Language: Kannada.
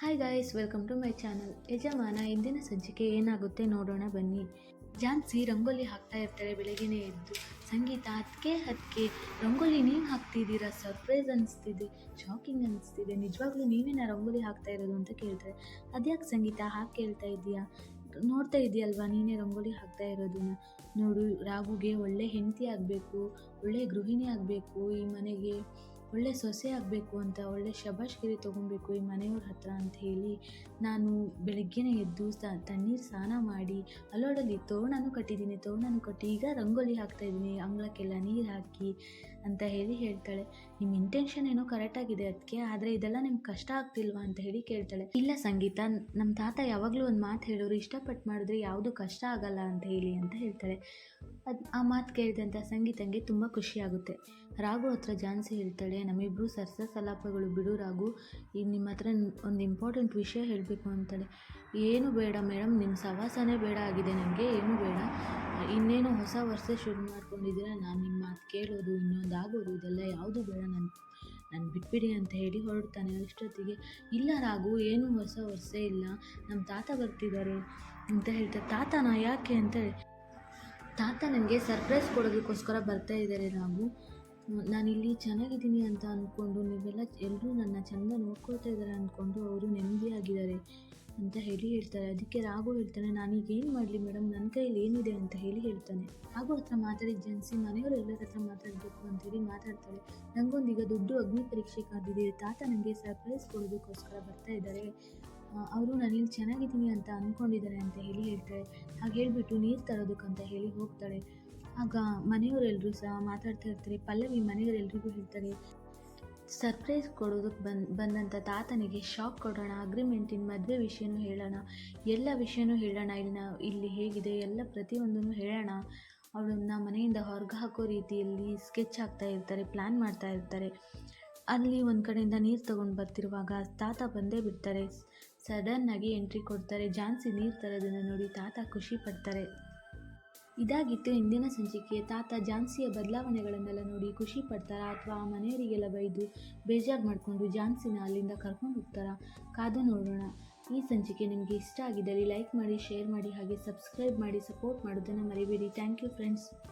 Hi guys welcome to my channel Yajamana, ಇಂದಿನ ಸಂಚಿಕೆ ಏನಾಗುತ್ತೆ ನೋಡೋಣ ಬನ್ನಿ. ಜಾನ್ಸಿ ರಂಗೋಲಿ ಹಾಕ್ತಾ ಇರ್ತಾರೆ ಬೆಳಗ್ಗೆನೇ ಎದ್ದು. ಸಂಗೀತ ಅದಕ್ಕೆ ಅದಕ್ಕೆ ರಂಗೋಲಿ ನೀವು ಹಾಕ್ತಿದ್ದೀರಾ? ಸರ್ಪ್ರೈಸ್ ಅನಿಸ್ತಿದೆ. ಶಾಕಿಂಗ್ ಅನಿಸ್ತಿದೆ. ನಿಜವಾಗ್ಲೂ ನೀವೇನ ರಂಗೋಲಿ ಹಾಕ್ತಾ ಇರೋದು ಅಂತ ಕೇಳ್ತಾರೆ. ಅದ್ಯಾಕೆ ಸಂಗೀತ ಹಾಕಿ ಕೇಳ್ತಾ ಇದೀಯಾ ನೋಡ್ತಾ ಇದೆಯಲ್ವಾ ನೀನೇ ರಂಗೋಲಿ ಹಾಕ್ತಾ ಇರೋದನ್ನ? ನೋಡು, ರಾಗುಗೆ ಒಳ್ಳೆ ಹೆಂಡತಿ ಆಗಬೇಕು, ಒಳ್ಳೆ ಗೃಹಿಣಿ ಆಗಬೇಕು, ಈ ಮನೆಗೆ ಒಳ್ಳೆ ಸೊಸೆ ಆಗಬೇಕು ಅಂತ, ಒಳ್ಳೆ ಶಬಾಷ್ಗಿರಿ ತೊಗೊಬೇಕು ಈ ಮನೆಯವ್ರ ಹತ್ರ ಅಂತ ಹೇಳಿ ನಾನು ಬೆಳಗ್ಗೆನೇ ಎದ್ದು ಸ, ತಣ್ಣೀರು ಸ್ನಾನ ಮಾಡಿ ಅಲ್ಲೋಡಲ್ಲಿ ತೋರಣನೂ ಕಟ್ಟಿದ್ದೀನಿ, ತೋರಣನೂ ಕಟ್ಟಿ ಈಗ ರಂಗೋಲಿ ಹಾಕ್ತಾ ಇದ್ದೀನಿ, ಅಂಗಳಕ್ಕೆಲ್ಲ ನೀರು ಹಾಕಿ ಅಂತ ಹೇಳಿ ಹೇಳ್ತಾಳೆ. ನಿಮ್ಮ ಇಂಟೆನ್ಷನ್ ಏನೋ ಕರೆಕ್ಟಾಗಿದೆ ಅದಕ್ಕೆ ಆದರೆ ಇದೆಲ್ಲ ನಿಮ್ಗೆ ಕಷ್ಟ ಆಗ್ತಿಲ್ವಾ ಅಂತ ಹೇಳಿ ಕೇಳ್ತಾಳೆ. ಇಲ್ಲ ಸಂಗೀತ ನಮ್ಮ ತಾತ ಯಾವಾಗಲೂ ಒಂದು ಮಾತು ಹೇಳೋರು ಇಷ್ಟಪಟ್ಟು ಮಾಡಿದ್ರೆ ಯಾವುದು ಕಷ್ಟ ಆಗಲ್ಲ ಅಂತ ಹೇಳಿ ಅಂತ ಹೇಳ್ತಾಳೆ. ಅದು ಆ ಮಾತು ಕೇಳಿದಂಥ ಸಂಗೀತಂಗೆ ತುಂಬ ಖುಷಿಯಾಗುತ್ತೆ. ರಾಘು ಹತ್ರ ಜಾನ್ಸಿ ಹೇಳ್ತಾಳೆ ನಮ್ಮಿಬ್ಬರು ಸರ್ಸ ಸಲಾಪಗಳು ಬಿಡು ರಾಘು ಈಗ ನಿಮ್ಮ ಹತ್ರ ಒಂದು ಇಂಪಾರ್ಟೆಂಟ್ ವಿಷಯ ಹೇಳಬೇಕು ಅಂತಾಳೆ. ಏನು ಬೇಡ ಮೇಡಮ್ ನಿಮ್ಮ ಸವಾಸನೇ ಬೇಡ ಆಗಿದೆ ನನಗೆ ಏನು ಬೇಡ. ಇನ್ನೇನು ಹೊಸ ವರ್ಷ ಶುರು ಮಾಡ್ಕೊಂಡಿದ್ದೀರ? ನಾನು ನಿಮ್ಮ ಮಾತು ಕೇಳೋದು ಇನ್ನೊಂದು ಆಗೋದು ಇದೆಲ್ಲ ಯಾವುದು ಬೇಡ. ನಾನು ನಾನು ಬಿಟ್ಬಿಡಿ ಅಂತ ಹೇಳಿ ಹೊರಡ್ತಾನೆ ಅಷ್ಟೊತ್ತಿಗೆ. ಇಲ್ಲ ರಾಘು, ಏನು ಹೊಸ ವರ್ಷ ಇಲ್ಲ. ನಮ್ಮ ತಾತ ಬರ್ತಿದ್ದಾರೆ ಅಂತ ಹೇಳ್ತಾರೆ ತಾತನ ಯಾಕೆ? ಅಂತ ಹೇಳಿ ತಾತ ನನಗೆ ಸರ್ಪ್ರೈಸ್ ಕೊಡೋದಕ್ಕೋಸ್ಕರ ಬರ್ತಾ ಇದ್ದಾರೆ ನಾವು ನಾನಿಲ್ಲಿ ಚೆನ್ನಾಗಿದ್ದೀನಿ ಅಂತ ಅಂದ್ಕೊಂಡು ನೀವೆಲ್ಲ ಎಲ್ಲರೂ ನನ್ನ ಚೆಂದ ನೋಡ್ಕೊಳ್ತಾ ಇದ್ದಾರೆ ಅಂದ್ಕೊಂಡು ಅವರು ನೆಮ್ಮದಿಯಾಗಿದ್ದಾರೆ ಅಂತ ಹೇಳಿ ಹೇಳ್ತಾರೆ. ಅದಕ್ಕೆ ರಾಘು ಹೇಳ್ತಾನೆ, ನಾನೀಗ ಏನು ಮಾಡಲಿ ಮೇಡಮ್ ನನ್ನ ಕೈಯಲ್ಲಿ ಏನಿದೆ ಅಂತ ಹೇಳಿ ಹೇಳ್ತಾನೆ. ರಾಘು ಹತ್ರ ಮಾತಾಡಿದ ಜನ್ಸಿ ಮನೆಯವರು ಎಲ್ಲರ ಹತ್ರ ಮಾತಾಡಬೇಕು ಅಂತೇಳಿ ಮಾತಾಡ್ತಾಳೆ. ನನಗೊಂದೀಗ ದುಡ್ಡು ಅಗ್ನಿ ಪರೀಕ್ಷೆ ಕಾದಿದೆ. ತಾತ ನನಗೆ ಸರ್ಪ್ರೈಸ್ ಕೊಡೋದಕ್ಕೋಸ್ಕರ ಬರ್ತಾ ಇದ್ದಾರೆ. ಅವರು ನಾನಿಲ್ಲಿ ಚೆನ್ನಾಗಿದ್ದೀನಿ ಅಂತ ಅಂದ್ಕೊಂಡಿದ್ದಾರೆ ಅಂತ ಹೇಳಿ ಹೇಳ್ತಾರೆ. ಹಾಗೆ ಹೇಳಿಬಿಟ್ಟು ನೀರು ತರೋದಕ್ಕಂತ ಹೇಳಿ ಹೋಗ್ತಾಳೆ. ಆಗ ಮನೆಯವರೆಲ್ಲರೂ ಸಹ ಮಾತಾಡ್ತಾ ಇರ್ತಾರೆ. ಪಲ್ಲವಿ ಮನೆಯವರೆಲ್ಲರಿಗೂ ಹೇಳ್ತಾರೆ ಸರ್ಪ್ರೈಸ್ ಕೊಡೋದಕ್ಕೆ ಬಂದು ಬಂದಂಥ ತಾತನಿಗೆ ಶಾಕ್ ಕೊಡೋಣ ಅಗ್ರಿಮೆಂಟಿನ ಮದುವೆ ವಿಷಯನೂ ಹೇಳೋಣ. ಎಲ್ಲ ವಿಷಯನೂ ಹೇಳೋಣ. ಇಲ್ಲಿ ಇಲ್ಲಿ ಹೇಗಿದೆ, ಎಲ್ಲ ಪ್ರತಿಯೊಂದನ್ನು ಹೇಳೋಣ. ಅವಳನ್ನ ಮನೆಯಿಂದ ಹೊರಗೆ ಹಾಕೋ ರೀತಿಯಲ್ಲಿ ಸ್ಕೆಚ್ ಹಾಕ್ತಾ ಇರ್ತಾರೆ ಪ್ಲ್ಯಾನ್ ಮಾಡ್ತಾ ಇರ್ತಾರೆ. ಅಲ್ಲಿ ಒಂದು ಕಡೆಯಿಂದ ನೀರು ತಗೊಂಡು ಬರ್ತಿರುವಾಗ ತಾತ ಬಂದೇ ಬಿಡ್ತಾರೆ. ಸಡನ್ನಾಗಿ ಎಂಟ್ರಿ ಕೊಡ್ತಾರೆ, ಜಾನ್ಸಿ ನೀರು ತರೋದನ್ನು ನೋಡಿ ತಾತ ಖುಷಿ ಪಡ್ತಾರೆ. ಇದಾಗಿತ್ತು ಇಂದಿನ ಸಂಚಿಕೆ. ತಾತ ಜಾನ್ಸಿಯ ಬದಲಾವಣೆಗಳನ್ನೆಲ್ಲ ನೋಡಿ ಖುಷಿ ಪಡ್ತಾರಾ ಅಥವಾ ಆ ಮನೆಯವರಿಗೆಲ್ಲ ಬೈದು ಬೇಜಾರು ಮಾಡಿಕೊಂಡು ಜಾನ್ಸಿನ ಅಲ್ಲಿಂದ ಕರ್ಕೊಂಡು ಹೋಗ್ತಾರಾ? ಕಾದು ನೋಡೋಣ. ಈ ಸಂಚಿಕೆ ನಿಮಗೆ ಇಷ್ಟ ಆಗಿದ್ದಲ್ಲಿ ಲೈಕ್ ಮಾಡಿ, ಶೇರ್ ಮಾಡಿ ಹಾಗೆ ಸಬ್ಸ್ಕ್ರೈಬ್ ಮಾಡಿ, ಸಪೋರ್ಟ್ ಮಾಡೋದನ್ನು ಮರಿಬೇಡಿ. Thank you friends.